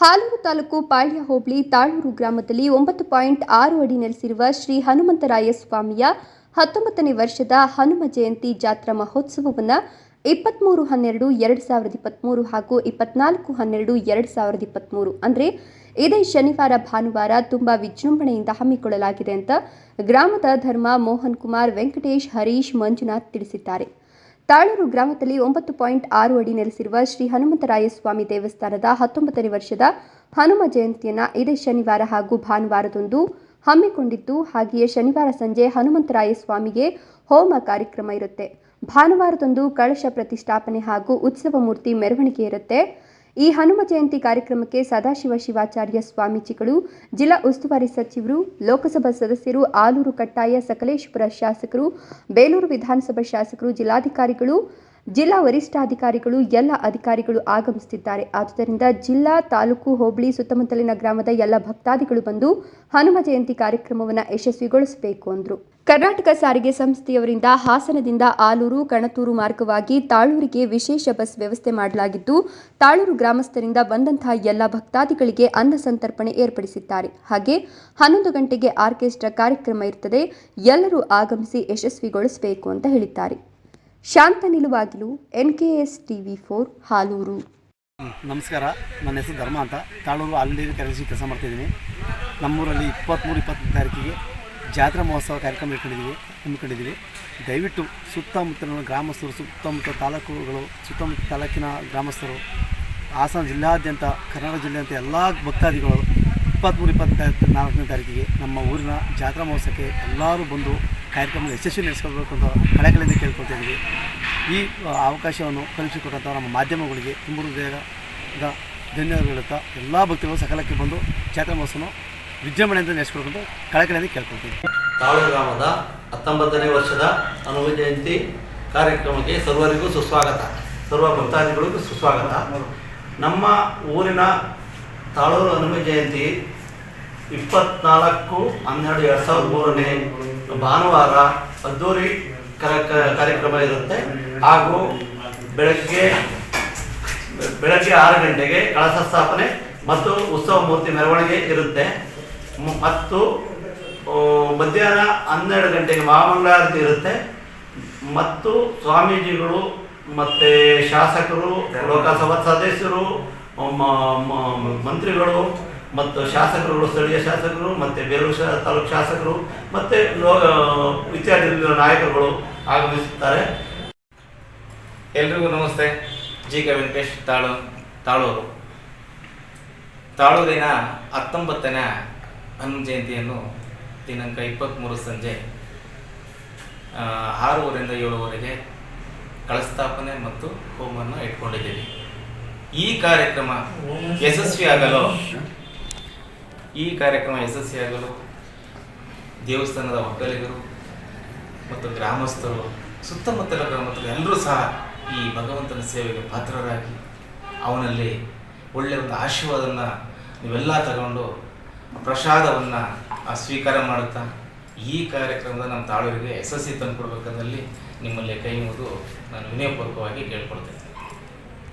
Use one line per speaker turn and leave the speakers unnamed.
ಹಾಲೂರು ತಾಲೂಕು ಪಾಳ್ಯ ಹೋಬಳಿ ತಾಳೂರು ಗ್ರಾಮದಲ್ಲಿ ಒಂಬತ್ತು ಪಾಯಿಂಟ್ ಆರು ಅಡಿ ನೆಲೆಸಿರುವ ಶ್ರೀ ಹನುಮಂತರಾಯ ಸ್ವಾಮಿಯ ಹತ್ತೊಂಬತ್ತನೇ ವರ್ಷದ ಹನುಮ ಜಯಂತಿ ಜಾತ್ರಾ ಮಹೋತ್ಸವವನ್ನು ಇಪ್ಪತ್ತ್ಮೂರು ಹನ್ನೆರಡು ಎರಡು ಸಾವಿರದ ಇಪ್ಪತ್ತ್ಮೂರು ಹಾಗೂ ಇಪ್ಪತ್ನಾಲ್ಕು ಹನ್ನೆರಡು ಎರಡು ಸಾವಿರದ ಇಪ್ಪತ್ತ್ಮೂರು, ಅಂದರೆ ಇದೇ ಶನಿವಾರ ಭಾನುವಾರ ತುಂಬ ವಿಜೃಂಭಣೆಯಿಂದ ಹಮ್ಮಿಕೊಳ್ಳಲಾಗಿದೆ ಅಂತ ಗ್ರಾಮದ ಧರ್ಮ ಮೋಹನ್ ಕುಮಾರ್ ವೆಂಕಟೇಶ್ ಹರೀಶ್ ಮಂಜುನಾಥ್ ತಿಳಿಸಿದ್ದಾರೆ. ತಾಳೂರು ಗ್ರಾಮದಲ್ಲಿ ಒಂಬತ್ತು ಪಾಯಿಂಟ್ ಆರು ಅಡಿ ನೆಲೆಸಿರುವ ಶ್ರೀ ಹನುಮಂತರಾಯ ಸ್ವಾಮಿ ದೇವಸ್ಥಾನದ ಹತ್ತೊಂಬತ್ತನೇ ವರ್ಷದ ಹನುಮ ಜಯಂತಿಯನ್ನು ಇದೇ ಶನಿವಾರ ಹಾಗೂ ಭಾನುವಾರದಂದು ಹಮ್ಮಿಕೊಂಡಿದ್ದು, ಹಾಗೆಯೇ ಶನಿವಾರ ಸಂಜೆ ಹನುಮಂತರಾಯ ಸ್ವಾಮಿಗೆ ಹೋಮ ಕಾರ್ಯಕ್ರಮ ಇರುತ್ತೆ. ಭಾನುವಾರದಂದು ಕಳಶ ಪ್ರತಿಷ್ಠಾಪನೆ ಹಾಗೂ ಉತ್ಸವ ಮೂರ್ತಿ ಮೆರವಣಿಗೆ ಇರುತ್ತೆ. ಈ ಹನುಮ ಜಯಂತಿ ಕಾರ್ಯಕ್ರಮಕ್ಕೆ ಸದಾಶಿವ ಶಿವಾಚಾರ್ಯ ಸ್ವಾಮೀಜಿಗಳು, ಜಿಲ್ಲಾ ಉಸ್ತುವಾರಿ ಸಚಿವರು, ಲೋಕಸಭಾ ಸದಸ್ಯರು, ಆಲೂರು ಕಟ್ಟಾಯ ಸಕಲೇಶಪುರ ಶಾಸಕರು, ಬೇಲೂರು ವಿಧಾನಸಭಾ ಶಾಸಕರು, ಜಿಲ್ಲಾಧಿಕಾರಿಗಳು ಜಿಲ್ಲಾ ವರಿಷ್ಠಾಧಿಕಾರಿಗಳು, ಎಲ್ಲ ಅಧಿಕಾರಿಗಳು ಆಗಮಿಸುತ್ತಿದ್ದಾರೆ. ಆದುದರಿಂದ ಜಿಲ್ಲಾ ತಾಲೂಕು ಹೋಬಳಿ ಸುತ್ತಮುತ್ತಲಿನ ಗ್ರಾಮದ ಎಲ್ಲ ಭಕ್ತಾದಿಗಳು ಬಂದು ಹನುಮ ಜಯಂತಿ ಕಾರ್ಯಕ್ರಮವನ್ನು ಯಶಸ್ವಿಗೊಳಿಸಬೇಕು ಅಂದರು. ಕರ್ನಾಟಕ ಸಾರಿಗೆ ಸಂಸ್ಥೆಯವರಿಂದ ಹಾಸನದಿಂದ ಆಲೂರು ಕಣತೂರು ಮಾರ್ಗವಾಗಿ ತಾಳೂರಿಗೆ ವಿಶೇಷ ಬಸ್ ವ್ಯವಸ್ಥೆ ಮಾಡಲಾಗಿದ್ದು, ತಾಳೂರು ಗ್ರಾಮಸ್ಥರಿಂದ ಬಂದಂತಹ ಎಲ್ಲ ಭಕ್ತಾದಿಗಳಿಗೆ ಅನ್ನ ಸಂತರ್ಪಣೆ ಏರ್ಪಡಿಸಿದ್ದಾರೆ. ಹಾಗೆ ಹನ್ನೊಂದು ಗಂಟೆಗೆ ಆರ್ಕೆಸ್ಟ್ರಾ ಕಾರ್ಯಕ್ರಮ ಇರುತ್ತದೆ ಎಲ್ಲರೂ ಆಗಮಿಸಿ ಯಶಸ್ವಿಗೊಳಿಸಬೇಕು ಅಂತ ಹೇಳಿದ್ದಾರೆ. ಶಾಂತ ನಿಲುವಾಗಿಲು ಎನ್ಕೆಎಸ್ ಟಿವಿ ಫೋರ್ ಹಾಲೂರು.
ನಮಸ್ಕಾರ, ನನ್ನ ಹೆಸರು ಧರ್ಮ ಅಂತ. ತಾಳೂರು ಅಲ್ಲಿ ಕರೆಸಿ ಕೆಲಸ ಮಾಡ್ತಾಯಿದ್ದೀನಿ ನಮ್ಮೂರಲ್ಲಿ ಇಪ್ಪತ್ತ್ಮೂರು ಇಪ್ಪತ್ತನೇ ತಾರೀಕಿಗೆ ಜಾತ್ರಾ ಮಹೋತ್ಸವ ಕಾರ್ಯಕ್ರಮ ಇಟ್ಕೊಂಡಿದ್ದೀವಿ, ಹಮ್ಮಿಕೊಂಡಿದ್ದೀವಿ. ದಯವಿಟ್ಟು ಸುತ್ತಮುತ್ತಲಿನ ಗ್ರಾಮಸ್ಥರು, ಸುತ್ತಮುತ್ತ ತಾಲೂಕುಗಳು, ಸುತ್ತಮುತ್ತ ತಾಲೂಕಿನ ಗ್ರಾಮಸ್ಥರು, ಹಾಸನ ಜಿಲ್ಲಾದ್ಯಂತ, ಕರ್ನಾಟಕ ಜಿಲ್ಲೆಯಂತ ಎಲ್ಲ ಭಕ್ತಾದಿಗಳು ಇಪ್ಪತ್ತ್ಮೂರು ಇಪ್ಪತ್ತ ನಾಲ್ಕನೇ ತಾರೀಕಿಗೆ ನಮ್ಮ ಊರಿನ ಜಾತ್ರಾ ಮಹೋತ್ಸವಕ್ಕೆ ಎಲ್ಲರೂ ಬಂದು ಕಾರ್ಯಕ್ರಮ ಯಶಸ್ವಿ ನಡೆಸ್ಕೊಳ್ಬೇಕು ಅಂತ ಕಳೆಗಳಿಂದ ಕೇಳ್ಕೊಳ್ತಿದ್ದೀವಿ ಈ ಅವಕಾಶವನ್ನು ಕಲ್ಪಿಸಿಕೊಟ್ಟಂಥ ನಮ್ಮ ಮಾಧ್ಯಮಗಳಿಗೆ ತುಂಬ ಹೃದಯದ ಧನ್ಯವಾದ ಹೇಳುತ್ತಾ ಎಲ್ಲ ಭಕ್ತರು ಸಕಲಕ್ಕೆ ಬಂದು ಜಾತ್ರಾ ಮಹೋತ್ಸವ ವಿಜೃಂಭಣೆಯಿಂದ ನಡೆಸ್ಕೊಳ್ಕೊಂಡು ಕಳಕಳಿಯಿಂದ ಕೇಳ್ಕೊಳ್ತೀವಿ
ತಾಳು ಗ್ರಾಮದ ಹತ್ತೊಂಬತ್ತನೇ ವರ್ಷದ ಹನುಮ ಜಯಂತಿ ಕಾರ್ಯಕ್ರಮಕ್ಕೆ ಸರ್ವರಿಗೂ ಸುಸ್ವಾಗತ. ಸರ್ವ ಭಕ್ತಾದಿಗಳಿಗೂ ಸುಸ್ವಾಗತ. ನಮ್ಮ ಊರಿನ ತಾಳೂರು ಹನುಮ ಜಯಂತಿ ಇಪ್ಪತ್ನಾಲ್ಕು ಹನ್ನೆರಡು ಎರಡು ಸಾವಿರದ ಮೂರನೇ ಭಾನುವಾರ ಅದ್ದೂರಿ ಕಾರ್ಯಕ್ರಮ ಇರುತ್ತೆ. ಹಾಗೂ ಬೆಳಗ್ಗೆ ಬೆಳಗ್ಗೆ ಆರು ಗಂಟೆಗೆ ಕಳಸ ಸ್ಥಾಪನೆ ಮತ್ತು ಉತ್ಸವ ಮೂರ್ತಿ ಮೆರವಣಿಗೆ ಇರುತ್ತೆ. ಮತ್ತು ಮಧ್ಯಾಹ್ನ ಹನ್ನೆರಡು ಗಂಟೆಗೆ ಮಹಾಮಂಗಳಾರತಿ ಇರುತ್ತೆ. ಮತ್ತು ಸ್ವಾಮೀಜಿಗಳು ಮತ್ತು ಶಾಸಕರು, ಲೋಕಸಭಾ ಸದಸ್ಯರು ಮಂತ್ರಿಗಳು ಮತ್ತು ಶಾಸಕರುಗಳು, ಸ್ಥಳೀಯ ಶಾಸಕರು, ಮತ್ತು ಬೇಲೂರು ಶಾ, ತಾಲೂಕು ಶಾಸಕರು, ಮತ್ತು ಇತ್ಯಾದಿ ನಾಯಕರುಗಳು ಆಗಮಿಸುತ್ತಾರೆ.
ಎಲ್ರಿಗೂ ನಮಸ್ತೆ. ಜಿ. ಕೆ. ವೆಂಕಟೇಶ್ ತಾಳು, ತಾಳೂರು. ತಾಳೂರಿನ ಹತ್ತೊಂಬತ್ತನೇ ಹನುಮ ಜಯಂತಿಯನ್ನು ದಿನಾಂಕ ಇಪ್ಪತ್ತ್ಮೂರು ಸಂಜೆ ಆರೂವರೆಯಿಂದ ಏಳುವರೆಗೆ ಕಳಸ್ಥಾಪನೆ ಮತ್ತು ಹೋಮವನ್ನು ಇಟ್ಕೊಂಡಿದ್ದೀವಿ. ಈ ಕಾರ್ಯಕ್ರಮ ಯಶಸ್ವಿಯಾಗಲು ಈ ಕಾರ್ಯಕ್ರಮ ಯಶಸ್ವಿಯಾಗಲು ದೇವಸ್ಥಾನದ ಒಕ್ಕಲಿಗರು ಮತ್ತು ಗ್ರಾಮಸ್ಥರು, ಸುತ್ತಮುತ್ತಲ ಗ್ರಾಮಸ್ಥರು ಎಲ್ಲರೂ ಸಹ ಈ ಭಗವಂತನ ಸೇವೆಗೆ ಪಾತ್ರರಾಗಿ ಅವನಲ್ಲಿ ಒಳ್ಳೆಯ ಒಂದು ಆಶೀರ್ವಾದವನ್ನು ನೀವೆಲ್ಲ ತಗೊಂಡು ಪ್ರಸಾದವನ್ನು ಸ್ವೀಕಾರ ಮಾಡುತ್ತಾ ಈ ಕಾರ್ಯಕ್ರಮದ ನಮ್ಮ ತಾಳೂರಿಗೆ ಯಶಸ್ವಿ ತಂದುಕೊಡ್ಬೇಕಂದಲ್ಲಿ ನಿಮ್ಮಲ್ಲಿ ಕೈ ಮುಗಿದು ನಾನು ವಿನಯಪೂರ್ವಕವಾಗಿ ಕೇಳ್ಕೊಳ್ತೇನೆ.